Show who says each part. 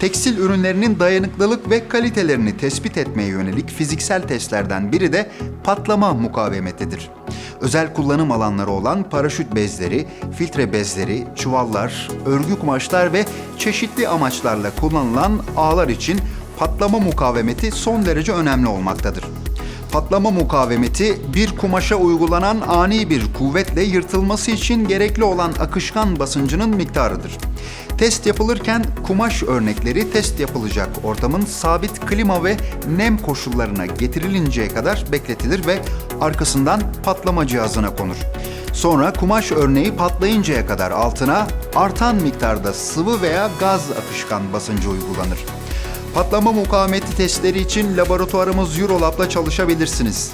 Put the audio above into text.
Speaker 1: Tekstil ürünlerinin dayanıklılık ve kalitelerini tespit etmeye yönelik fiziksel testlerden biri de patlama mukavemetidir. Özel kullanım alanları olan paraşüt bezleri, filtre bezleri, çuvallar, örgü kumaşlar ve çeşitli amaçlarla kullanılan ağlar için patlama mukavemeti son derece önemli olmaktadır. Patlama mukavemeti bir kumaşa uygulanan ani bir kuvvetle yırtılması için gerekli olan akışkan basıncının miktarıdır. Test yapılırken kumaş örnekleri test yapılacak ortamın sabit klima ve nem koşullarına getirilinceye kadar bekletilir ve arkasından patlama cihazına konur. Sonra kumaş örneği patlayıncaya kadar altına artan miktarda sıvı veya gaz akışkan basıncı uygulanır. Patlama mukavemeti testleri için laboratuvarımız Eurolab'la çalışabilirsiniz.